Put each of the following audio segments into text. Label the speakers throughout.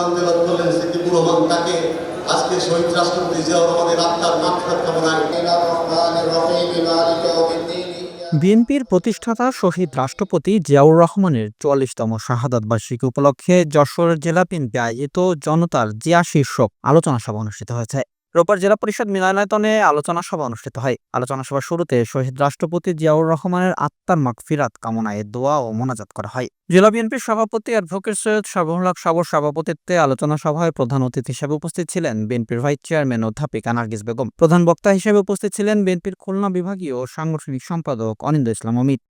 Speaker 1: বিএনপির প্রতিষ্ঠাতা শহীদ রাষ্ট্রপতি জিয়াউর রহমানের চুয়াল্লিশতম শাহাদাত বার্ষিকী উপলক্ষে যশোর জেলা পিনপি আয়োজিত জনতার জিয়া শীর্ষক আলোচনা সভা অনুষ্ঠিত হয়েছে রোববার জেলা পরিষদ মিলনায়তনে আলোচনা সভা অনুষ্ঠিত হয় আলোচনা সভার শুরুতে শহীদ রাষ্ট্রপতি জিয়াউর রহমানের আত্মার ফিরাত কামনায় দোয়া ও মোনাজাত করা হয় জেলা বিএনপির সভাপতি অ্যাডভোকেট সৈয়দ সাবহুল সাবর সভাপতিত্বে আলোচনা সভায় প্রধান অতিথি হিসেবে উপস্থিত ছিলেন বিএনপির ভাইস চেয়ারম্যান অধ্যাপিক নার্গিস বেগম প্রধান বক্তা হিসেবে উপস্থিত ছিলেন বিএনপির খুলনা বিভাগীয় সাংগঠনিক সম্পাদক অনিন্দ ইসলাম অমিত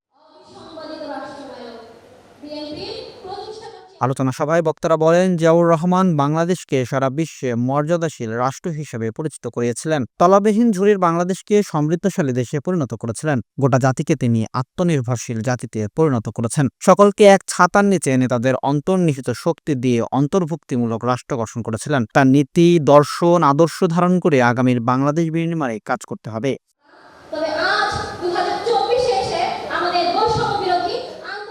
Speaker 1: আলোচনা সভায় বক্তারা বলেন জিয়াউর রহমান বাংলাদেশকে সারা বিশ্বে মর্যাদাশীল রাষ্ট্র হিসেবে পরিচিত করিয়েছিলেন তলাবিহীন ঝুড়ির বাংলাদেশকে সমৃদ্ধশালী দেশে পরিণত করেছিলেন গোটা জাতিকে তিনি আত্মনির্ভরশীল জাতিতে পরিণত করেছেন সকলকে এক ছাতার নিচে এনে তাদের অন্তর্নিহিত শক্তি দিয়ে অন্তর্ভুক্তিমূলক রাষ্ট্র গঠন করেছিলেন তার নীতি দর্শন আদর্শ ধারণ করে আগামীর বাংলাদেশ বিনির্মাণে কাজ করতে হবে তবে আজ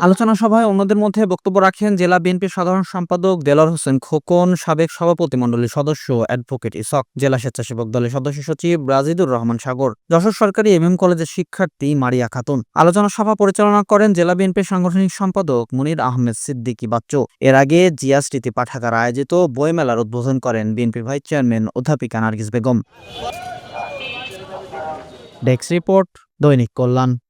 Speaker 1: আলোচনা সভায় অন্যদের মধ্যে বক্তব্য রাখেন জেলা বিএনপির সাধারণ সম্পাদক দেলার হোসেন খোকন সাবেক সভাপতি মন্ডলীর সদস্য অ্যাডভোকেট ইসক জেলা স্বেচ্ছাসেবক দলের সদস্য সচিব রাজিদুর রহমান সাগর যশোর সরকারি এম এম কলেজের শিক্ষার্থী মারিয়া খাতুন আলোচনা সভা পরিচালনা করেন জেলা বিএনপির সাংগঠনিক সম্পাদক মুনির আহমেদ সিদ্দিকী বাচ্চু এর আগে জিয়া স্মৃতি পাঠাগার আয়োজিত বইমেলার উদ্বোধন করেন বিএনপি ভাইস চেয়ারম্যান অধ্যাপিকা নার্গিস বেগম
Speaker 2: ডেস্ক রিপোর্ট দৈনিক কল্যাণ